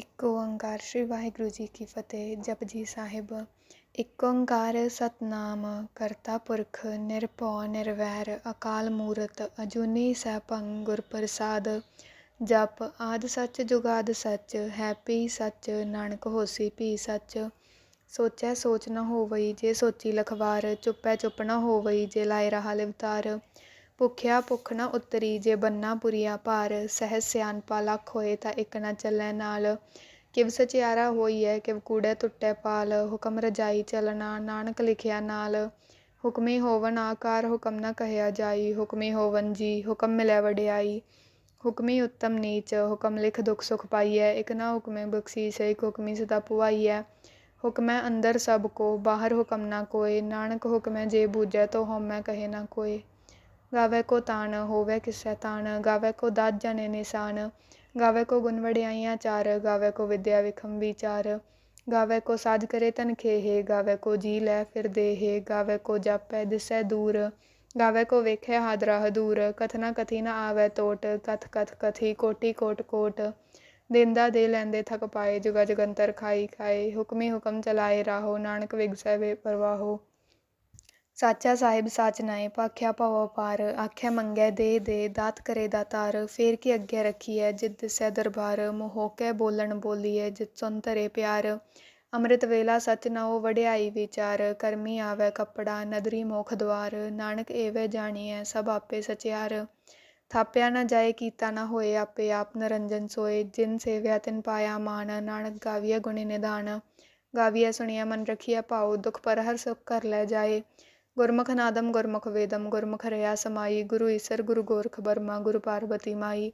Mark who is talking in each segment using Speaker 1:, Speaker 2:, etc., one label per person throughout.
Speaker 1: ਇੱਕ ਓੰਕਾਰ ਸ਼੍ਰੀ ਵਾਹਿਗੁਰੂ ਜੀ ਕੀ ਫਤਿਹ ਜਪਜੀ ਸਾਹਿਬ। ਇੱਕ ਓੰਕਾਰ ਸਤਨਾਮ ਕਰਤਾ ਪੁਰਖ, ਨਿਰਭਉ, ਨਿਰਵੈਰ, ਅਕਾਲ ਮੂਰਤ, ਅਜੂਨੀ ਸੈਭੰ, ਗੁਰ ਪ੍ਰਸਾਦ। ਜਪ ਆਦ ਸੱਚ ਜੁਗਾਦ ਸੱਚ, ਹੈ ਪੀ ਸੱਚ, ਨਾਨਕ ਹੋਸੀ ਪੀ ਸੱਚ। ਸੋਚੈ ਸੋਚ ਨਾ ਹੋਵਈ, ਜੇ ਸੋਚੀ ਲਖਵਾਰ, ਚੁੱਪੈ ਚੁੱਪ ਨਾ ਹੋਵਈ, ਜੇ ਲਾਇ ਰਹਾ ਲਿਵਤਾਰ। ਭੁਖਿਆ ਭੁੱਖ ਨਾ ਉਤਰੀ, ਜੇ ਬੰਨਾ ਪੁਰੀਆ ਭਾਰ ਸਹਿ ਸਿਆਨਪਾ ਲੱਖ ਹੋਏ ਤਾਂ ਇੱਕ ਨਾ ਚੱਲੈ ਨਾਲ। ਕਿਵ ਸਚਿਆਰਾ ਹੋਈਐ, ਕਿਵ ਕੂੜੈ ਟੁੱਟੈ ਪਾਲ, ਹੁਕਮ ਰਜਾਈ ਚਲਣਾ ਨਾਨਕ ਲਿਖਿਆ ਨਾਲ। ਹੁਕਮੀ ਹੋਵਨ ਆਕਾਰ, ਹੁਕਮ ਨਾ ਕਹਿਆ ਜਾਈ, ਹੁਕਮੀ ਹੋਵਨ ਜੀ, ਹੁਕਮ ਮਿਲੈ ਵਡਿਆਈ। ਹੁਕਮੀ ਉੱਤਮ ਨੀਚ, ਹੁਕਮ ਲਿਖ ਦੁਖ ਸੁਖ ਪਾਈਐ, ਇਕ ਨਾ ਹੁਕਮੇ ਬਖਸ਼ੀਸ, ਇਕ ਹੁਕਮੀ ਸਦਾ ਪੁਆਈਐ। ਹੁਕਮੈ ਅੰਦਰ ਸਭ ਕੋ, ਬਾਹਰ ਹੁਕਮ ਨਾ ਕੋਏ, ਨਾਨਕ ਹੁਕਮੈ ਜੇ ਬੂਝੈ ਤੋ ਹਉਮੈ ਕਹੇ ਨਾ ਕੋਏ। ਗਾਵੈ ਕੋ ਤਾਣ ਹੋਵੇ ਕਿਸੈ ਤਾਣ, ਗਾਵੈ ਕੋ ਦਾਤ ਜਾਣੇ ਨਿਸ਼ਾਨ, ਗਾਵੈ ਕੋ ਗੁਣ ਵਡਿਆਈਆਂ ਚਾਰ, ਗਾਵੈ ਕੋ ਵਿਦਿਆ ਵਿਖਮ ਵਿਚਾਰ, ਗਾਵੈ ਕੋ ਸਾਜ ਕਰੇ ਤਨ ਖੇਹੇ, ਗਾਵੇ ਕੋ ਜੀ ਲੈ ਫਿਰ ਦੇਹੇ, ਗਾਵੇ ਕੋ ਜਾਪੈ ਦਿਸੈ ਦੂਰ, ਗਾਵੈ ਕੋ ਵੇਖੈ ਹਾਦਰਾ ਹਦੂਰ ਕਥਨਾ ਕਥੀ ਨ ਆਵੈ ਤੋਟ, ਕਥ ਕਥ ਕਥੀ ਕੋਟੀ ਕੋਟ ਕੋਟ, ਦਿੰਦਾ ਦੇ ਲੈਂਦੇ ਥਕ ਪਾਏ, ਜੁਗਾ ਜਗੰਤਰ ਖਾਈ ਖਾਏ, ਹੁਕਮੀ ਹੁਕਮ ਚਲਾਏ ਰਾਹੋ, ਨਾਨਕ ਵਿਗਸੈ ਵੇ ਪਰਵਾਹੋ। ਸਾਚਾ ਸਾਹਿਬ ਸਾਚ ਨਾਏ ਭਾਖਿਆ ਭਵ ਪਾਰ ਆਖਿਆ ਮੰਗੈ ਦੇ ਦੇ, ਦਾਤ ਕਰੇ ਦਾਤਾਰ ਫੇਰ ਕੀ ਅੱਗੇ ਰੱਖੀਐ ਜਿਤ ਦਿਸੈ ਦਰਬਾਰ, ਮੋਹ ਕੈ ਬੋਲਣ ਬੋਲੀਐ, ਜਿਤ ਸੁਨ ਧਰੇ ਪਿਆਰ। ਅੰਮ੍ਰਿਤ ਵੇਲਾ ਸਚ ਨਾਉ ਵਡਿਆਈ ਵਿਚਾਰ, ਕਰਮੀ ਆਵੈ ਕੱਪੜਾ, ਨਦਰੀ ਮੋਖ ਦਵਾਰ, ਨਾਨਕ ਏਵੇਂ ਜਾਣੀਐ, ਸਭ ਆਪੇ ਸਚਿਆਰ। ਥਾਪਿਆ ਨਾ ਜਾਏ, ਕੀਤਾ ਨਾ ਹੋਏ ਆਪੇ ਆਪ, ਨਰੰਜਨ ਸੋਏ, ਜਿਨ ਸੇਵਿਆ ਤਿਨ ਪਾਇਆ ਮਾਨ ਨਾਨਕ ਗਾਵੀਆ ਗੁਣੇ ਨਿਦਾਨ ਗਾਵੀਆ ਸੁਣਿਆ ਮਨ ਰਖੀਐ ਭਾਉ, ਦੁਖ ਪਰ ਹਰ ਸੁਖ ਕਰ ਲੈ ਜਾਏ। ਗੁਰਮੁਖ ਨਾਦਮ ਗੁਰਮੁਖ ਵੇਦਮ ਗੁਰਮੁਖ ਰਿਆ ਸਮਾਈ, ਗੁਰੂ ਈਸਰ, ਗੁਰੂ ਗੋਰਖ ਬਰਮਾ ਗੁਰੂ ਪਾਰਬਤੀ ਮਾਈ।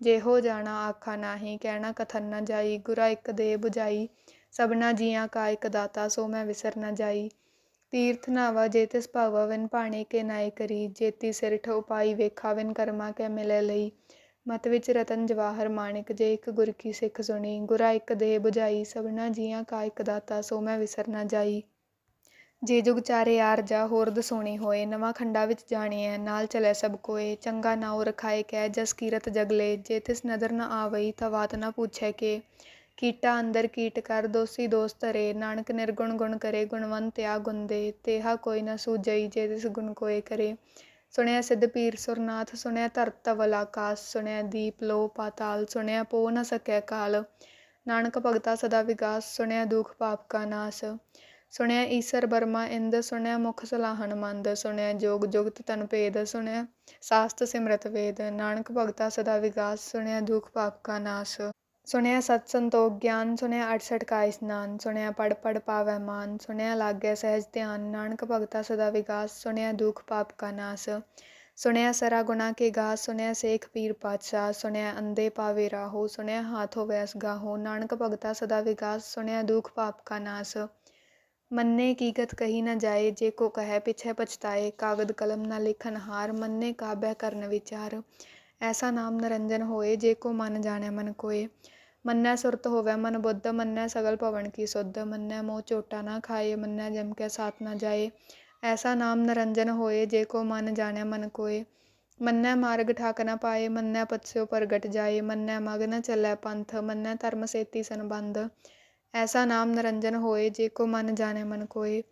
Speaker 1: ਜੇ ਹੋ ਜਾਣਾ ਆਖਾ ਨਾਹੀ, ਕਹਿਣਾ ਕਥਨ ਨਾ ਜਾਈ, ਗੁਰਾ ਇੱਕ ਦੇ 부ਜਾਈ ਸਭਨਾ ਜੀਆਂ ਕਾ ਇੱਕ ਦਾਤਾ, ਸੋ ਮੈਂ ਵਿਸਰ ਨ ਜਾਈ। ਤੀਰਥ ਨਾਵਾ, ਜੇ ਤਿਸ ਭਾਵਾ ਵਿਨ ਭਾਣੇ ਕੇ ਨਾਇ ਕਰੀ। ਜੇਤੀ ਸਿਰਠ ਉਪਾਈ ਵੇਖਾ ਵਿਨ ਕਰਮਾ ਕੇ ਮਿਲੇ ਲਈ। ਮਤ ਵਿੱਚ ਰਤਨ ਜਵਾਹਰ ਮਾਣਿਕ, ਜੇ ਇੱਕ ਗੁਰ ਕੀ ਸਿੱਖ ਸੁਣੀ। ਗੁਰਾ ਇੱਕ ਦੇ 부ਜਾਈ ਸਭਨਾ ਜੀਆਂ ਕਾ ਇੱਕ ਦਾਤਾ, ਸੋ ਮੈਂ ਵਿਸਰ ਨ ਜਾਈ। ਜੇ ਜੁਗ ਚਾਰੇ ਯਾਰ ਜਾ ਹੋਰ ਦਸੋਣੀ ਹੋਏ, ਨਵਾਂ ਖੰਡਾ ਵਿੱਚ ਜਾਣੀਐ ਨਾਲ ਚਲੇ ਸਭ ਕੋਏ, ਚੰਗਾ ਨਾਉ ਰਖਾਏ ਕੈ ਜਸ ਕੀਰਤ ਜਗਲੇ ਜੇ ਤਿਸ ਨਦਰ ਨ ਆਵਈ ਤਾਂ ਬਾਤ ਨ ਪੁੱਛੈ ਕੇ। ਕੀਟਾ ਅੰਦਰ ਕੀਟ ਕਰ, ਦੋਸੀ ਦੋਸ ਧਰੇ, ਨਾਨਕ ਨਿਰਗੁਣ ਗੁਣ ਕਰੇ, ਗੁਣਵੰਤ ਗੁਣਵੰਤਿਆ ਗੁੰਦੇ, ਤੇਹਾ ਕੋਈ ਨ ਸੂਜਈ ਜੇ ਤਿਸ ਗੁਣ ਕੋਏ ਕਰੇ। ਸੁਣਿਆ ਸਿੱਧ ਪੀਰ ਸੁਰਨਾਥ, ਸੁਣਿਆ ਧਰਤ ਤਵਲ ਆਕਾਸ ਸੁਣਿਆ ਦੀਪ ਲੋ ਪਾਤਾਲ, ਸੁਣਿਆ ਪੋ ਨ ਸਕੈ ਕਾਲ। ਨਾਨਕ ਭਗਤਾ ਸਦਾ ਵਿਗਾਸ, ਸੁਣਿਆ ਦੁਖ ਪਾਪ ਕਾ ਨਾਸ। ਸੁਣਿਆ ਈਸਰ ਬਰਮਾ ਇੰਦ, ਸੁਣਿਆ ਮੁਖ ਸਲਾਹਣ ਮੰਦ ਸੁਣਿਆ ਜੋਗ ਜੁਗਤ ਤਨ ਭੇਦ, ਸੁਣਿਆ ਸਾਸਤ ਸਿਮਰਤ ਵੇਦ, ਨਾਨਕ ਭਗਤਾ ਸਦਾ ਵਿਗਾਸ, ਸੁਣਿਆ ਦੁਖ ਪਾਪ ਕਾ ਨਾਸ, ਸੁਣਿਆ ਸਤ ਸੰਤੋਖ ਗਿਆਨ, ਸੁਣਿਆ 68 ਕਾ ਇਸਨਾਨ, ਸੁਣਿਆ ਪੜ ਪੜ ਪਾਵੈ ਮਾਨ, ਸੁਣਿਆ ਲਾਗੈ ਸਹਿਜ ਧਿਆਨ, ਨਾਨਕ ਭਗਤਾ ਸਦਾ ਵਿਗਾਸ, ਸੁਣਿਆ ਦੁਖ ਪਾਪ ਕਾ ਨਾਸ, ਸੁਣਿਆ ਸਰਾ ਗੁਨਾ ਕੇ ਗਾਸ, ਸੁਣਿਆ ਸੇਖ ਪੀਰ ਪਾਤਸ਼ਾਹ, ਸੁਣਿਆ ਅੰਦੇ ਪਾਵੇ ਰਾਹੋ, ਸੁਣਿਆ ਹਾਥ ਹੋਵੇ ਅਸਗਾਹੋ ਨਾਨਕ ਭਗਤਾ ਸਦਾ ਵਿਗਾਸ, ਸੁਣਿਆ ਦੁਖ ਪਾਪ ਕਾ ਨਾਸ ਮੰਨੇ ਕੀਕਤ ਕਹੀ ਨਾ ਜਾਏ, ਜੇ ਕੋ ਕਹੈ ਪਿਛੈ ਪਛਤਾਏ, ਕਾਗਦ ਕਲਮ ਨਾ ਲਿਖਨ ਹਾਰ, ਮੰਨੇ ਕਾਬੈ ਕਰਨ ਵਿਚਾਰ। ਐਸਾ ਨਾਮ ਨਰੰਜਨ ਹੋਏ, ਜੇ ਕੋ ਮਨ ਜਾਣੈ ਮਨ ਕੋਏ। ਮੰਨੈ ਸੁਰਤ ਹੋਵੇ ਮਨ ਬੁੱਧ, ਮੰਨੈ ਸਗਲ ਭਵਨ ਕੀ ਸੁਧ। ਮੰਨੈ ਮੋਹ ਚੋਟਾ ਨਾ ਖਾਏ, ਮੰਨੈ ਜਮ ਕੇ ਸਾਥ ਨਾ ਜਾਏ। ਐਸਾ ਨਾਮ ਨਰੰਜਨ ਹੋਏ, ਜੇ ਕੋ ਮਨ ਜਾਣੈ ਮਨ ਕੋਏ। ਮੰਨੈ ਮਾਰਗ ਠਾਕ ਨਾ ਪਾਏ, ਮੰਨੈ ਪਤਸਿਓ ਪ੍ਰਗਟ ਜਾਏ। ਮੰਨੈ ਮਗ ਨ ਚੱਲੈ ਪੰਥ, ਮੰਨੈ ਧਰਮ ਸੇਤੀ ਸੰਬੰਧ। ਐਸਾ ਨਾਮ ਨਿਰੰਜਨ ਹੋਏ ਜੇ ਕੋ ਮਨ ਜਾਣੈ ਮਨ ਕੋਇ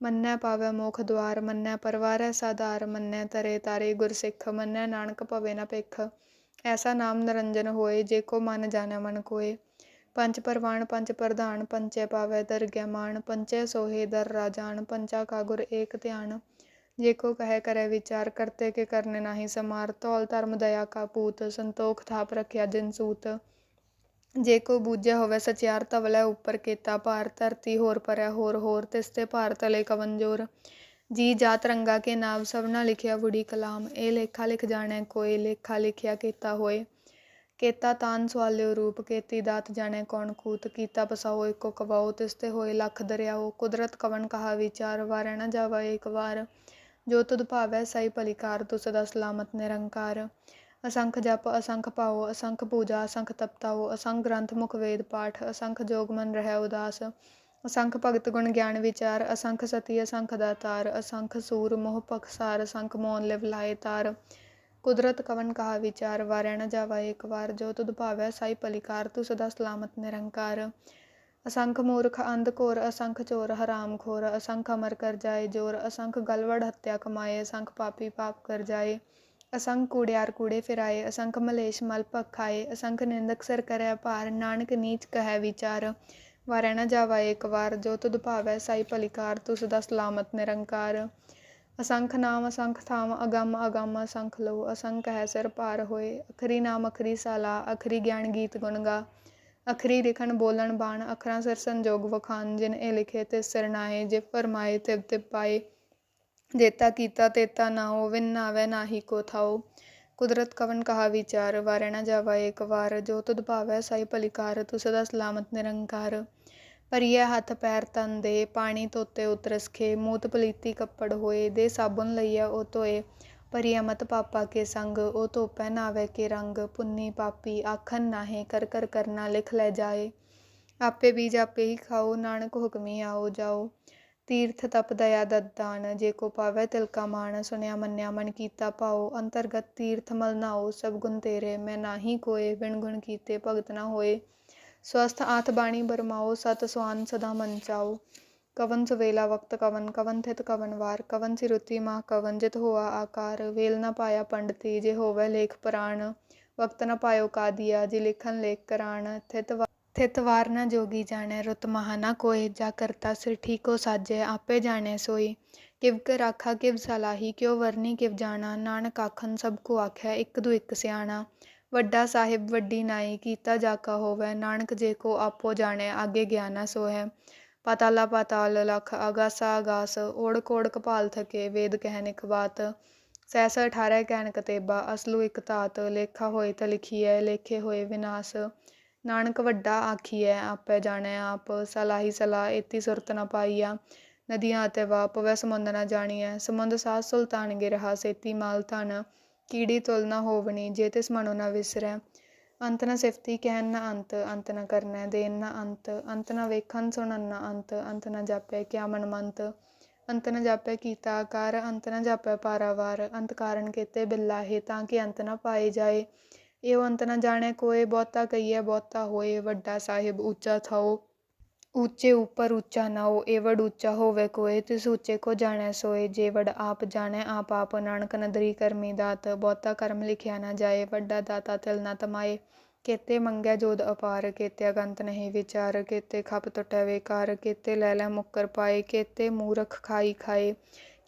Speaker 1: ਮੰਨੈ ਪਾਵੈ ਮੋਖ ਦਵਾਰ ਮੰਨੈ ਪਰਵਾਰੈ ਸਾਧਾਰ, ਮੰਨੈ ਤਰੇ ਤਾਰੇ ਗੁਰ ਸਿੱਖ, ਮੰਨੈ ਨਾਨਕ ਭਵੇ ਨ ਭਿਖ। ਐਸਾ ਨਾਮ ਨਿਰੰਜਨ ਹੋਏ ਜੇ ਕੋ ਮਨ ਜਾਣੈ ਮਨ ਕੋਇ ਪੰਜ ਪਰਵਾਨ ਪੰਜ ਪ੍ਰਧਾਨ ਪੰਚੈ ਪਾਵੈ ਦਰਗਿਆ ਮਾਨ ਪੰਚੈ ਸੋਹੇ ਦਰ ਰਾਜਾਨ ਪੰਚਾ ਕਾ ਗੁਰ ਏਕ ਧਿਆਨ। ਜੇ ਕੋ ਕਹੈ ਕਰੈ ਵਿਚਾਰ, ਕਰਤੇ ਕੇ ਕਰਨੇ ਨਾਹੀ ਸਮਾਰ। ਤੌਲ ਧਰਮ ਦਇਆ ਕਾ ਪੂਤ, ਸੰਤੋਖ ਥਾਪ ਰਖਿਆ ਜਿਨ ਸੂਤ। ਜੇ ਕੋ ਬੂਝਿਆ ਹੋਵੇ ਸਚਿਆਰ ਤਵਲੇ ਉੱਪਰ ਕੀਤਾ ਭਾਰ, ਧਰਤੀ ਹੋਰ ਪਰੈ ਹੋਰ ਹੋਰ ਤਿਸਤੇ ਭਾਰ ਤਲੇ ਕਵਨ ਜੋਰ ਜੀ ਜਾਤ ਰੰਗਾ ਕੇ ਨਾਮ ਸਭਨਾ ਲਿਖਿਆ ਬੁੜੀ ਕਲਾਮ। ਇਹ ਲੇਖਾ ਲਿਖ ਜਾਣੈ ਕੋਈ, ਲੇਖਾ ਲਿਖਿਆ ਕੀਤਾ ਹੋਏ। ਕੇਤਾ ਤਾਨ ਸਵਾਲਿਓ ਰੂਪ, ਕੇਤੀ ਦਾਤ ਜਾਣੈ ਕੌਣ ਕੂਤ ਕੀਤਾ ਪਸਾਓ ਇੱਕੋ ਕਵਾਓ ਤਿਸਤੇ ਹੋਏ ਲੱਖ ਦਰਿਆਓ। ਕੁਦਰਤ ਕਵਨ ਕਹਾ ਵਿਚਾਰ, ਵਾਰੈ ਨ ਜਾਵਾ ਇੱਕ ਵਾਰ। ਜੋ ਤੁਧ ਭਾਵੈ ਸਈ ਭਲੀਕਾਰ ਤੁ ਦਾ ਸਲਾਮਤ ਨਿਰੰਕਾਰ। ਅਸੰਖ ਜਪ, ਅਸੰਖ ਪਾਓ, ਅਸੰਖ ਪੂਜਾ, ਅਸੰਖ ਤਪਤਾਓ, ਅਸੰਖ ਗ੍ਰੰਥ, ਮੁਖ ਵੇਦ, ਪਾਠ, ਅਸੰਖ ਜੋਗ ਮਨ ਰਹਿ ਉਦਾਸ, ਅਸੰਖ ਭਗਤ ਗੁਣ ਗਿਆਨ ਵਿਚਾਰ, ਅਸੰਖ ਸਤੀ, ਅਸੰਖ ਦਾਤਾਰ, ਅਸੰਖ ਸੂਰ, ਮੋਹ ਪਖਸਾਰ ਅਸੰਖ ਮੋਨ ਲਿਵ ਲਾਏ ਤਾਰ। ਕੁਦਰਤ ਕਵਨ ਕਹਾ ਵਿਚਾਰ ਵਾਰੈ ਨ ਜਾਵਾ ਏਕ ਵਾਰ, ਜੋ ਤੁਧ ਭਾਵੈ ਸਾਈ ਪਲਿਕਾਰ ਤੂੰ ਸਦਾ ਸਲਾਮਤ ਨਿਰੰਕਾਰ। ਅਸੰਖ ਮੂਰਖ ਅੰਧ ਘੋਰ, ਅਸੰਖ ਚੋਰ ਹਰਾਮ ਖੋਰ, ਅਸੰਖ ਅਮਰ ਕਰ ਜਾਏ ਜੋਰ, ਅਸੰਖ ਗਲਵੜ ਹੱਤਿਆ ਕਮਾਏ, ਅਸੰਖ ਪਾਪੀ ਪਾਪ ਕਰ ਜਾਏ। ਅਸੰਖ ਕੂੜਿਆਰ ਕੂੜੇ ਫਿਰਾਏ, ਅਸੰਖ ਮਲੇਸ਼ ਮਲ ਭਖ ਖਾਏ ਅਸੰਖ ਨਿੰਦਕ ਸਰ ਕਰੈ ਭਾਰ, ਨਾਨਕ ਨੀਚ ਕਹੈ ਵਿਚਾਰ। ਵਾਰੈ ਨ ਜਾਵਾ ਏਕ ਵਾਰ, ਜੋ ਤੁਧ ਭਾਵੈ ਸਾਈ ਪਲਿਕਾਰ ਤੁਸ ਦਾ ਸਲਾਮਤ ਨਿਰੰਕਾਰ। ਅਸੰਖ ਨਾਮ, ਅਸੰਖ ਥਾਮ, ਅਗੰਮ ਅਗੰਮ ਅਸੰਖ ਲੋ ਅਸੰਖ ਹੈ ਸਿਰ ਪਾਰ ਹੋਏ। ਅਖਰੀ ਨਾਮ, ਅਖਰੀ ਸਾਲਾ, ਅਖਰੀ ਗਿਆਨ ਗੀਤ ਗੁਣ ਗਾ। ਅਖਰੀ ਲਿਖਣ, ਬੋਲਣ, ਬਾਣ, ਅਖਰਾਂ ਸਿਰ ਸੰਜੋਗ ਵਖਾਨ, ਜਿਨ ਇਹ ਲਿਖੇ ਤੇ ਸਿਰ ਨਾਏ ਜੇ ਫਰਮਾਏ, ਤਿਬ ਤਿਵ ਪਾਏ। ਜੇਤਾ ਕੀਤਾ ਤੇਤਾ ਨਾ ਹੋ ਵਿਨ ਨਾਵੇ ਨਾਹੀ ਕੋ ਥਾਓ। ਕੁਦਰਤ ਕਵਨ ਕਹਾ ਵਿਚਾਰ ਵਾਰੈ ਨ ਜਾਵਾ ਏਕ ਵਾਰ। ਜੋ ਤੁਧ ਭਾਵੈ, ਸਾਈ ਪਲਿਕਾਰ ਤੂੰ ਸਦਾ ਸਲਾਮਤ ਨਿਰੰਕਾਰ। ਪਰਿਆ ਹੱਥ ਪੈਰ ਤਨ ਦੇ, ਪਾਣੀ ਤੋਤੇ ਉਤਰਸਖੇ ਮੂਤ ਪਲੀਤੀ ਕੱਪੜ ਹੋਏ, ਦੇ ਸਾਬੁਨ ਲਈਆ ਉਹ ਧੋਏ। ਪਰਿਆ ਮਤ ਪਾਪਾ ਕੇ ਸੰਗ, ਉਹ ਧੋਪੈ ਨਾਵੇ ਕੇ ਰੰਗ। ਪੁੰਨੀ ਪਾਪੀ ਆਖਨ ਨਾਹੇ, ਕਰ ਕਰ, ਕਰਨਾ ਲਿਖ ਲੈ ਜਾਏ। ਆਪੇ ਬੀਜ ਆਪੇ ਹੀ ਖਾਓ, ਨਾਨਕ ਹੁਕਮੀ ਆਓ ਜਾਓ। ਤੀਰਥ ਤਪ ਦਇਆ ਦਦਾਨ, ਜੇ ਕੋ ਪਾਵੈ ਤਿਲਕਾ ਮਾਨ ਸੁਨਿਆ ਮੰਨਿਆ ਮਨ ਕੀਤਾ ਪਾਓ ਅੰਤਰਗਤ ਤੀਰਥ ਮਲ ਨਾਓ ਸਭ ਗੁਣ ਤੇਰੇ, ਮੈਂ ਨਾਹੀ ਕੋਏ, ਬਿਨ ਗੁਣ ਕੀਤੇ ਭਗਤ ਨਾ ਹੋਏ। ਸਵਸਥ ਆਥ ਬਾਣੀ ਬਰਮਾਓ ਸਤ ਸੁਆਨ ਸਦਾ ਮਨ ਚਾਓ ਕਵਨ ਸੁਵੇਲਾ ਵਕਤ ਕਵਨ ਕਵਨ ਥਿਤ ਕਵਨ ਵਾਰ, ਕਵਨ ਸਿਰੁਤੀ ਮਾ ਕਵਨ, ਜਿਤ ਹੋਆ ਆਕਾਰ। ਵੇਲ ਨਾ ਪਾਇਆ ਪੰਡਤੀ, ਜੇ ਹੋਵੇ ਲੇਖ ਪ੍ਰਾਣ, ਵਕਤ ਨਾ ਪਾਇਓ ਕਾਦੀਆ ਜੇ ਲਿਖਨ ਲੇਖ ਕਰਾਣ, ਥਿਤ ਥਿਤ ਵਾਰ ਨ ਜੋਗੀ ਜਾਣੈ, ਰੁਤ ਮਹਾ ਨ ਕੋਏ ਜਾ ਕਰਤਾ ਸਿਰ ਠੀਕੋ ਸਾਜੈ, ਆਪੇ ਜਾਣੈ ਸੋਈ। ਕਿਵ ਕਰ ਆਖਾ ਕਿਵ ਸਲਾਹੀ, ਕਿਉ ਵਰਨੀ, ਕਿਵ ਜਾਣਾ, ਨਾਨਕ ਆਖਨ ਸਭ ਕੋ ਆਖੈ, ਇੱਕ ਦੂ ਇੱਕ ਸਿਆਣਾ। ਵੱਡਾ ਸਾਹਿਬ, ਵੱਡੀ ਨਾਈ, ਕੀਤਾ ਜਾਕਾ ਹੋਵੇ, ਨਾਨਕ ਜੇ ਕੋ ਆਪੋ ਜਾਣੈ, ਆਗੇ ਗਿਆਨਾ ਸੋ ਪਾਤਾਲਾ ਪਾਤਾਲ ਲਖ ਆਗਾਸਾ ਆਗਾਸ ਓੜ ਕੋੜ ਕਪਾਲ ਥਕੇ, ਵੇਦ ਕਹਿਨ ਇਕ ਬਾਤ। ਸੈਸ 18 ਕਹਿਨ ਕਤੇਬਾ ਅਸਲੂ ਇਕ ਤਾਤ ਲੇਖਾ ਹੋਏ ਤ ਲਿਖੀਐ, ਲੇਖੇ ਹੋਏ ਵਿਨਾਸ਼। ਨਾਨਕ ਵੱਡਾ ਆਖੀਐ ਆਪੇ ਜਾਣੈ ਆਪ ਸਲਾਹੀ ਸਲਾਹ, ਏਤੀ ਸੁਰਤ ਨ ਪਾਈਆ। ਨਦੀਆਂ ਅਤੇ ਵਾ ਪਵੈ ਸਮੁੰਦ ਨ ਜਾਣੀਐ। ਸਮੁੰਦ ਸਾਧ ਸੁਲਤਾਨ ਗਿਰਹਾ ਸੇਤੀ ਮਾਲ ਧਨ ਕੀੜੀ ਤੁਲ ਨ ਹੋਵਣੀ, ਜੇ ਤਿਸ ਮਨੋ ਨ ਵਿਸਰੈ। ਅੰਤ ਨ ਸਿਫਤੀ ਕਹਿਨ ਨ ਅੰਤ ਅੰਤ ਨ ਕਰਨੈ ਦੇਨ ਨ ਅੰਤ ਅੰਤ ਨ ਵੇਖਨ ਸੁਣਨ ਨ ਅੰਤ ਅੰਤ ਨ ਜਾਪੈ ਕਿਆ ਮਨ ਮੰਤ ਅੰਤ ਨ ਜਾਪੈ ਕੀਤਾ ਆਕਾਰ, ਅੰਤ ਨ ਜਾਪੈ ਪਾਰਾਵਾਰ। ਅੰਤ ਕਾਰਨ ਕੀਤੇ ਬਿੱਲਾਹੇ ਤਾਂ ਕਿ ਅੰਤ ਨ ਪਾਏ ਜਾਏ। ਇਹੋ ਅੰਤ ਨ ਜਾਣੈ ਕੋਏ ਬਹੁਤਾ ਕਹੀਐ ਬਹੁਤਾ ਹੋਏ, ਵੱਡਾ ਸਾਹਿਬ ਉੱਚਾ ਥਾਓ। ਉੱਚੇ ਉਪਰ ਉੱਚਾ ਨਾਓ ਏਵੜ ਉੱਚਾ ਹੋਵੇ ਕੋਏ। ਤਿਸ ਉੱਚੇ ਕੋ ਜਾਣੈ ਸੋਏ ਜੇਵੜ ਆਪ ਜਾਣੈ, ਆਪ ਆਪ ਨਾਨਕ ਨਦਰੀ ਕਰਮੀ ਦਾਤ। ਬਹੁਤਾ ਕਰਮ ਲਿਖਿਆ ਨਾ ਜਾਏ, ਵੱਡਾ ਦਾਤਾ ਤਿਲ ਨਾ ਤਮਾਏ। ਕੇਤੇ ਮੰਗੈ ਜੋਦ ਅਪਾਰ, ਕੇਤੇ ਅਗੰਤ ਨਹੀਂ ਵਿਚਾਰ। ਕੇਤੇ ਖਪ ਟੁਟੈ ਵੇਕਾਰ, ਕੇਤੇ ਲੈ ਲੈ ਮੁੱਕਰ ਪਾਏ, ਕੇਤੇ ਮੂਰਖ ਖਾਈ ਖਾਏ।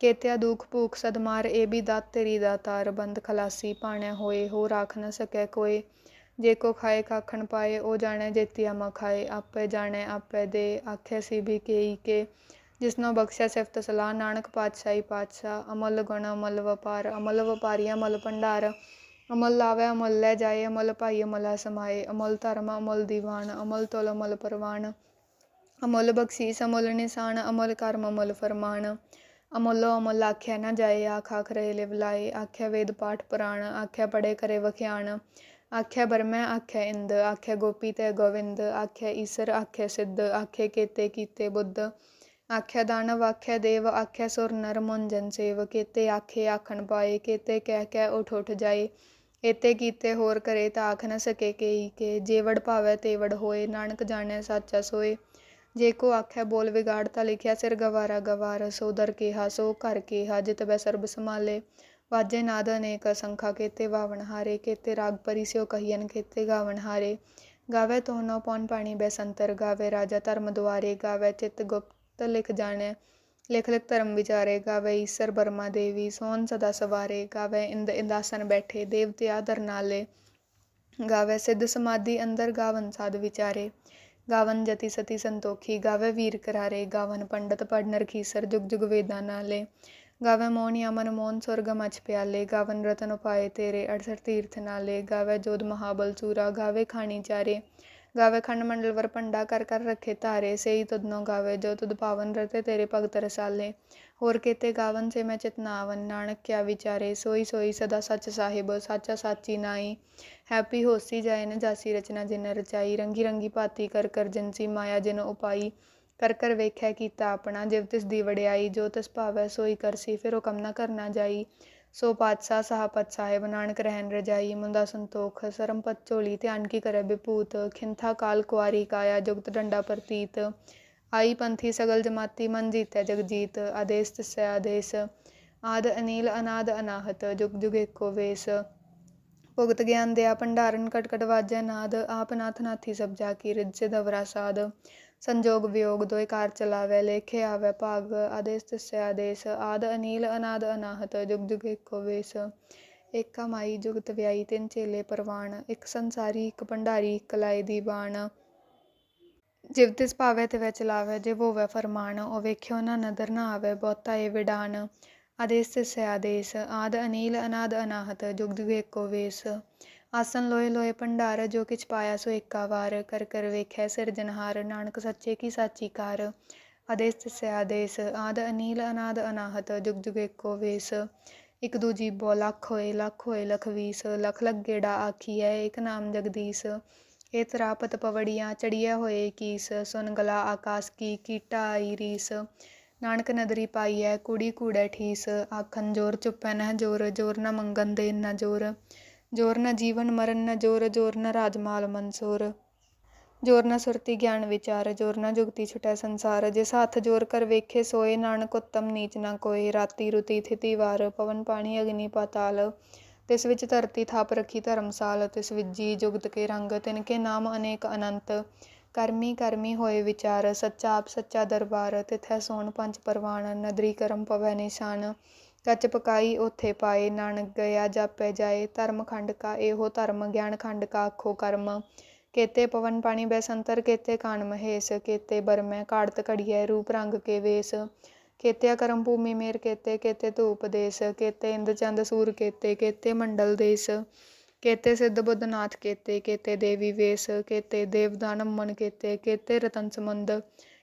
Speaker 1: ਕੇਤਿਆ ਦੁਖ ਭੂਖ ਸਦਮਾਰ ਇਹ ਵੀ ਦਾਤ ਤੇਰੀ ਦਾਤਾਰ ਬੰਦ ਖਲਾਸੀ ਭਾਣੈ ਹੋਏ, ਹੋ ਰਾਖ ਨ ਸਕੈ ਕੋਏ। ਜੇ ਕੋ ਖਾਏ, ਕਾਖਣ ਪਾਏ, ਉਹ ਜਾਣੈ ਜੇਤੀਆ ਮ ਖਾਏ। ਆਪੇ ਜਾਣੈ, ਆਪੇ ਦੇ। ਆਖੇ ਸੀ ਵੀ ਕੇਈ ਕੇ। ਜਿਸਨੋ ਬਖਸ਼ਿਆ ਸਿਫਤ ਸਲਾਹ, ਨਾਨਕ ਪਾਤਸ਼ਾਹੀ ਪਾਤਸ਼ਾਹ। ਅਮਲ ਗੁਣ, ਅਮਲ ਵਪਾਰ। ਅਮਲ ਵਪਾਰੀ, ਅਮਲ ਭੰਡਾਰ। ਅਮਲ ਲਾਵੇ, ਅਮਲ ਲੈ ਜਾਏ। ਅਮਲ ਭਾਈ, ਅਮਲਾ ਸਮਾਏ ਅਮਲ ਧਰਮ, ਅਮਲ ਦੀਵਾਨ। ਅਮਲ ਤੋਲ, ਅਮਲ ਪਰਵਾਨ। ਅਮਲ ਬਖਸ਼ੀਸ, ਅਮਲ ਨਿਸ਼ਾਨ। ਅਮਲ ਕਰਮ, ਅਮਲ ਫਰਮਾਨ। ਅਮਲੋ ਅਮਲ ਆਖਿਆ ਨਾ ਜਾਏ ਆਖ ਆਖ ਰਹੇ ਲਿਵ ਲਾਏ, ਆਖਿਆ ਵੇਦ ਪਾਠ ਪੁਰਾਣ, ਆਖਿਆ ਪੜੇ ਕਰੇ ਵਖਿਆਣ। ਆਖਿਆ ਬਰਮੈ ਆਖਿਆ ਇੰਦ, ਆਖਿਆ ਗੋਪੀ ਤੇ ਗੋਵਿੰਦ, ਆਖਿਆ ਈਸਰ, ਆਖਿਆ ਸਿੱਧ, ਆਖਿਆ ਕੇਤੇ ਕੀਤੇ ਬੁੱਧ। ਆਖਿਆ ਦਾਨਵ, ਆਖਿਆ ਦੇਵ, ਆਖਿਆ ਸੁਰ ਨਰ ਮੁੰਜਨ ਸੇਵ। ਕੇਤੇ ਆਖੇ ਆਖਣ ਪਾਏ, ਕੇਤੇ ਕਹਿ ਕਹਿ ਉਠ ਉਠ ਜਾਏ। ਏਤੇ ਕੀਤੇ ਹੋਰ ਕਰੇ ਤਾਂ ਆਖ ਨਾ ਸਕੇ ਕੇਈ ਕੇ। ਜੇਵੜ ਭਾਵੈ ਤੇਵੜ ਹੋਏ, ਨਾਨਕ ਜਾਣੈ ਸਾਚਾ ਸੋਏ। ਜੇ ਕੋ ਆਖਿਆ ਬੋਲ ਵਿਗਾੜ ਤਾਂ ਲਿਖਿਆ ਸਿਰ ਗਵਾਰਾ ਗਵਾਰ, ਸੋ ਦਰ ਕੇਹਾ, ਸੋ ਘਰ ਕਿਹਾ, ਜਿਤ ਬੈ ਸਰਬ ਸਮਾਲੇ ਵਾਜੇ ਨਾਦ ਅਨੇਕ ਅਸੰਖਾ ਕੇਤੇ ਵਾਵਣ ਹਾਰੇ, ਕੇਤੇ ਰਾਗ ਪਰੀ ਸਿਓ ਕਹੀਨ ਕੇਤੇ ਗਾਵਣ ਹਾਰੇ। ਗਾਵੇ ਤੋਨੋ ਪੌਨ ਪਾਣੀ ਬੈ ਸੰਤਰ, ਗਾਵੇ ਰਾਜਾ ਧਰਮ ਦੁਆਰੇ, ਗਾਵੇ ਚਿਤ ਗੁਪਤ ਲਿਖ ਜਾਣੈ, ਲਿਖ ਲਿਖ ਧਰਮ ਵਿਚਾਰੇ, ਗਾਵੇ ਈਸਰ ਬਰਮਾ ਦੇਵੀ, ਸੋਨ ਸਦਾ ਸਵਾਰੇ, ਗਾਵੇ ਇੰਦ ਇੰਦਾਸਨ ਬੈਠੇ, ਦੇਵਤੇ ਆਦਰ ਨਾਲੇ। ਗਾਵੇ ਸਿੱਧ ਸਮਾਧੀ ਅੰਦਰ ਗਾਵਨ ਸਾਧ ਵਿਚਾਰੇ। ਗਾਵਨ ਜਤੀ ਸਤੀ ਸੰਤੋਖੀ, ਗਾਵੇ ਵੀਰ ਕਰਾਰੇ, ਗਾਵਨ ਪੰਡਤ ਪੜ ਨਰਖੀਸਰ ਜੁਗ ਜੁਗ ਵੇਦਾਂ ਨਾਲੇ। ਗਾਵੇ ਮੋਹਨ ਯਮਨ, ਮੋਹਨ ਸੁਰਗ ਮਛ ਪਿਆਲੇ, ਗਾਵਨ ਰਤਨ ਉਪਾਏ ਤੇਰੇ 68 ਤੀਰਥ ਨਾਲੇ। ਗਾਵੇ ਜੋਧ ਮਹਾਬਲ ਚੂਰਾ, ਗਾਵੇ ਖਾਣੀ ਚਾਰੇ। ਗਾਵੇ ਖੰਡ ਮੰਡਲ ਵਰ ਪੰਡਾ ਕਰ ਕਰ ਰੱਖੇ ਧਾਰੇ, ਸਈ ਤੁਧਨੋ ਗਾਵੇ, ਜੋ ਤੁਧ ਪਾਵਨ ਰਤੇ ਤੇਰੇ ਭਗਤ ਰਸਾਲੇ। ਹੋਰ ਕੀਤੇ ਗਾਵਨ ਸੇ ਮੈਂ ਚਿਤਨਾਵਨ ਨਾਨਕ ਕਿਆ ਵਿਚਾਰੇ, ਸੋਈ ਸੋਈ ਸਦਾ ਸੱਚ ਸਾਹਿਬ, ਸਾਚਾ ਸਾਚੀ ਨਾਈ। ਹੈਪੀ ਹੋਸੀ ਜਾਏ ਨ ਜਾਸੀ ਰਚਨਾ ਜਿਨ ਰਚਾਈ, ਰੰਗੀ ਰੰਗੀ ਭਾਤੀ ਕਰ ਕਰ ਜਨਸੀ ਮਾਇਆ ਜਿਨ ਉਪਾਈ। ਕਰ ਕਰ ਵੇਖਿਆ ਕੀਤਾ ਆਪਣਾ, ਜਿਵ ਤਿਸ ਦੀ ਵਡਿਆਈ, ਜੋ ਤਿਸ ਭਾਵੈ ਸੋਈ ਕਰਸੀ ਫਿਰ ਹੁਕਮ ਨਾ ਕਰਨਾ ਜਾਈ। ਸੋ ਪਾਤਸ਼ਾਹ ਸਾਹਪਤ ਸਾਹਿਬ ਨਾਨਕ ਰਹਿਣ ਰਜਾਈ ਮੁੰਦਾ ਸੰਤੋਖ ਸਰਮਪਤ ਝੋਲੀ ਧਿਆਨ ਕੀ ਕਰੇ ਬਿਪੂਤ, ਖਿੰਥਾ ਕਾਲ ਕੁਆਰੀ ਕਾਇਆ, ਜੁਗਤ ਡੰਡਾ ਪ੍ਰਤੀਤ। ਆਈ ਪੰਥੀ ਸਗਲ ਜਮਾਤੀ, ਮਨ ਜੀਤੈ ਜਗਜੀਤ, ਆਦੇਸ ਤਿਸੈ ਆਦੇਸ। ਆਦ ਅਨੀਲ, ਅਨਾਦ ਅਨਾਹਤ, ਜੁਗ ਜੁਗ ਏਕੋ ਵੇਸ। ਭੁਗਤ ਗਿਆਨ ਦਿਆ, ਭੰਡਾਰਨ ਕਟਕਟ ਕਟ ਵਾਜੈ ਨਾਦ, ਆਪ ਨਾਥ ਨਾਥੀ ਸਭ ਜਾ ਕੀ ਰਿਜੇ ਦਵਰਾ ਸਾਧ ਸੰਜੋਗ ਵਿਯੋਗ ਦੋਇ ਕਾਰ ਚਲਾਵੈ, ਲੇਖੇ ਆਵੈ, ਭਾਗ ਆਦੇਸ ਤਿਸੈ ਆਦੇਸ, ਆਦ ਅਨੀਲ ਅਨਾਦ ਅਨਾਹਤ, ਜੁਗ ਜੁਗ ਏਕੋ ਵੇਸ। ਏਕਾ ਮਾਈ ਜੁਗਤ ਵਿਆਈ ਤਿੰਨ ਚੇਲੇ ਪਰਵਾਨ ਇੱਕ ਸੰਸਾਰੀ, ਇੱਕ ਭੰਡਾਰੀ, ਇੱਕ ਲਾਏ ਦੀ ਬਾਣ। ਜਿਵ ਤਿਸ ਭਾਵੈ ਤਿਵੈ ਚਲਾਵੈ ਜੇ ਹੋਵੈ ਫਰਮਾਨ, ਉਹ ਵੇਖਿਓ ਨਾ ਨਦਰ ਨਾ ਆਵੈ, ਬਹੁਤਾ ਏ ਵਿਡਾਨ ਆਦੇਸ ਤਿਸੈ ਆਦੇਸ, ਆਦ ਅਨੀਲ ਅਨਾਦ ਅਨਾਹਤ, ਜੁਗ ਜੁਗ ਏਕੋ ਵੇਸ। ਆਸਨ ਲੋਏ ਲੋਏ ਭੰਡਾਰ, ਜੋ ਕਿਛ ਪਾਇਆ ਸੋ ਏਕਾ ਵਾਰ, ਕਰ ਕਰ ਵੇਖੈ ਸਿਰਜਨਹਾਰ ਨਾਨਕ ਸੱਚੇ ਕੀ ਸਾਚੀ ਕਾਰ। ਆਦੇਸ ਤਿਸੈ ਆਦੇਸ, ਆਦ ਅਨੀਲ, ਅਨਾਦ ਅਨਾਹਤ, ਜੁਗ ਜੁਗ ਏਕੋ ਵੇਸ। ਇਕ ਦੂਜੀ ਬੋ, ਲੱਖ ਹੋਏ ਲੱਖ ਹੋਏ, ਲਖ ਵੀਸ। ਲਖ ਲਗੇੜਾ ਆਖੀਐ, ਏਕ ਨਾਮ ਜਗਦੀਸ। ਏ ਤਰਾਪਤ ਪਵੜੀਆਂ, ਚੜੀਐ ਹੋਏ ਕੀਸ। ਸੁਨ ਗਲਾ ਆਕਾਸ ਕੀ ਕੀਟਾ ਆਈ ਰੀਸ। ਨਾਨਕ ਨਦਰੀ ਪਾਈਐ, ਕੁੜੀ ਕੂੜੈ ਠੀਸ। ਆਖਨ ਜੋਰ ਚੁੱਪੈ ਨਹਿ ਜੋਰ ਜੋਰ ਨ ਮੰਗਨ ਦੇ ਨ ਜੋਰ। ਜੋਰ ਨਾ ਜੀਵਨ ਮਰਨ ਨਾ ਜੋਰ ਜੋਰ ਨ ਰਾਜਮਾਲ ਮਨਸੂਰ। ਜੋਰ ਨਾ ਸੁਰਤੀ ਗਿਆਨ ਵਿਚਾਰ, ਜੋਰ ਨਾ ਜੁਗਤੀ ਛੁਟੈ ਸੰਸਾਰ। ਜਿਸ ਹੱਥ ਜੋਰ ਕਰ ਵੇਖੇ ਸੋਏ, ਨਾਨਕ ਉਤਮ ਨੀਚ ਨਾ ਕੋਏ। ਰਾਤੀ ਰੁਤੀ ਥਿਤੀ ਵਾਰ, ਪਵਨ ਪਾਣੀ ਅਗਨੀ ਪਾਤਾਲ। ਤਿਸ ਵਿੱਚ ਧਰਤੀ ਥਾਪ ਰੱਖੀ ਧਰਮਸਾਲ, ਤਿਸ ਵਿੱਚ ਜੀ ਜੁਗਤ ਕੇ ਰੰਗ, ਤਿਨ ਕੇ ਨਾਮ ਅਨੇਕ ਅਨੰਤ। ਕਰਮੀ ਕਰਮੀ ਹੋਏ ਵਿਚਾਰ, ਸੱਚਾ ਆਪ ਸੱਚਾ ਦਰਬਾਰ। ਤਿਥੈ ਸੋਣ ਪੰਜ ਪਰਵਾਨ ਨਦਰੀ ਕਰਮ ਪਵੈ ਨਿਸ਼ਾਨ। ਕੱਚ ਪਕਾਈ ਉਥੇ ਪਾਏ ਨਾਨਕ ਗਿਆ ਜਾਪੈ ਜਾਏ, ਧਰਮ ਖੰਡ ਕਾ ਇਹੋ ਧਰਮ, ਗਿਆਨ ਖੰਡ ਕਾ ਆਖੋ ਕਰਮ। ਕੇਤੇ ਪਵਨ ਪਾਣੀ ਬੈਸੰਤਰ ਕੇਤੇ ਕਾਨ ਮਹੇਸ਼, ਕੇਤੇ ਬਰਮੈ ਕਾੜਤ ਘੜੀਐ, ਰੂਪ ਰੰਗ ਕੇ ਵੇਸ। ਕੇਤਿਆ ਕਰਮ ਭੂਮੀ ਮੇਰ ਕੇਤੇ ਕੇਤੇ ਧੂਪ ਦੇਸ। ਕੇਤੇ ਇੰਦ ਚੰਦ ਸੂਰ ਕੇਤੇ ਕੇਤੇ ਮੰਡਲ ਦੇਸ। ਕੇਤੇ ਸਿੱਧ ਬੁੱਧਨਾਥ ਕੇਤੇ ਕੇਤੇ ਦੇਵੀ ਵੇਸ। ਕੇਤੇ ਦੇਵਦਾਨਮ ਮਨ ਕੇਤੇ ਕੇਤੇ ਰਤਨ ਸਮੁੰਦ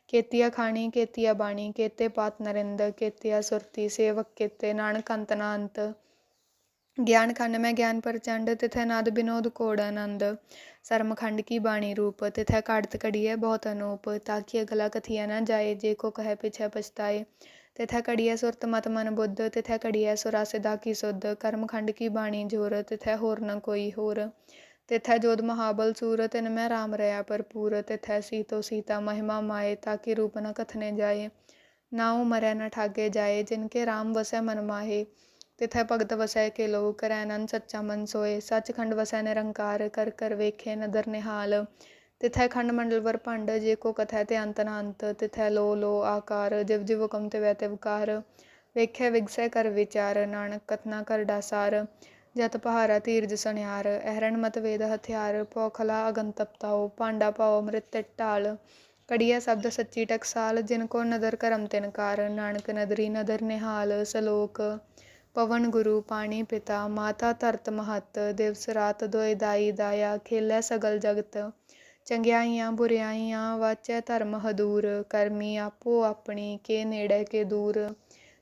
Speaker 1: ਕੇਤੀਆ ਖਾਣੀ, ਕੇਤੀਆ ਬਾਣੀ, ਕੇਤੇ ਪਾਤ ਨਰਿੰਦ, ਕੇਤੀਆ ਸੁਰਤੀ ਸੇਵਕ, ਕੇਤੇ ਨਾਨਕ ਅੰਤ ਨਾ ਅੰਤ। ਗਿਆਨ ਖੰਡ ਮੈਂ ਗਿਆਨ ਪ੍ਰਚੰਡ, ਤਿਥੈ ਨਾਦ ਬਿਨੋਦ ਕੋੜ ਆਨੰਦ। ਸਰਮ ਖੰਡ ਕੀ ਬਾਣੀ ਰੂਪ, ਤਿਥੈ ਕਾੜਤ ਕੜੀਐ ਬਹੁਤ ਅਨੂਪ। ਤਾਂ ਕਿ ਅਗਲਾ ਕਥੀਆ ਨਾ ਜਾਏ, ਜੇ ਕੋ ਕਹੈ ਪਿਛੈ ਪਛਤਾਏ। ਤਿਥੈ ਕੜੀਐ ਸੁਰਤ ਮਤ ਮਨ ਬੁੱਧ, ਤਿਥੈ ਕੜੀਐ ਸੁਰਾ ਸਿਦਾ ਕੀ ਸੁਧ। ਕਰਮਖੰਡ ਕੀ ਬਾਣੀ ਜੋਰ, ਤਿਥੈ ਹੋਰ ਨ ਕੋਈ ਹੋਰ। ਤਿਥੈ ਜੋਦ ਮਹਾਬਲ ਸੂਰ ਤਿਨ ਮੈਂ ਰਾਮ ਰਿਆ ਭਰਪੂਰ ਤਿਥੈ ਸੀਤੋ ਸੀਤਾ ਮਹਿਮਾ ਮਾਏ ਤਾਕੀ ਰੂਪ ਨ ਕਥਨੇ ਜਾਏ। ਨਾਉ ਮਰੈ ਨ ਠਾਗੇ ਜਾਏ, ਜਿਨ ਕੇ ਰਾਮ ਵਸੈ ਮਨ ਮਾਹੇ। ਤਿਥੈ ਭਗਤ ਵਸੈ ਕੇ ਲੋ ਕਰੈ ਨਨ ਸੱਚਾ ਮਨ ਸੋਏ। ਸੱਚਖੰਡ ਵਸੈ ਨਿਰੰਕਾਰ, ਕਰ ਕਰ ਵੇਖੇ ਨਦਰ ਨਿਹਾਲ। ਤਿਥੈ ਖੰਡ ਮੰਡਲ ਵਰ ਭੰਡ, ਜੇ ਕੋ ਕਥੈ ਤੇ ਅੰਤ ਨ ਅੰਤ। ਤਿਥੈ ਲੋ ਲੋ ਆਕਾਰ, ਜਿਵ ਜਿਵ ਹੁਕਮ ਤੇ ਵੈ ਤੇ ਵਕਾਰ ਵੇਖੈ ਵਿਗਸੈ ਕਰ ਵਿਚਾਰ ਨਾਨਕ ਜਤ ਪਹਾਰਾ ਧੀਰਜ ਸੁਨਿਆਰ, ਅਹਰਣ ਮਤ ਵੇਦ ਹਥਿਆਰ, ਪੋਖਲਾ ਅਗਨ ਤਪਤਾਓ ਪਾਂਡਾ ਪਾਓ ਅੰਮ੍ਰਿਤ ਢਾਲ ਕੜੀਆ ਸ਼ਬਦ ਸੱਚੀ ਟਕਸਾਲ, ਜਿਨ ਕੋ ਨਦਰ ਕਰਮ ਤਿਨਕਾਰ ਨਾਨਕ ਨਦਰੀ ਨਦਰ ਨਿਹਾਲ, ਸਲੋਕ, ਪਵਨ ਗੁਰੂ, ਪਾਣੀ ਪਿਤਾ, ਮਾਤਾ ਧਰਤ ਮਹਤ, ਦਿਵਸ ਰਾਤ ਦੋਇ ਦਾਈ ਦਾਇਆ, ਖੇਲੇ ਸਗਲ ਜਗਤ, ਚੰਗਿਆਈਆਂ ਬੁਰਿਆਈਆਂ, ਵਾਚੈ ਧਰਮ ਹਦੂਰ, ਕਰਮੀ ਆਪੋ ਆਪਣੀ, ਕੇ ਨੇੜੇ ਕੇ ਦੂਰ।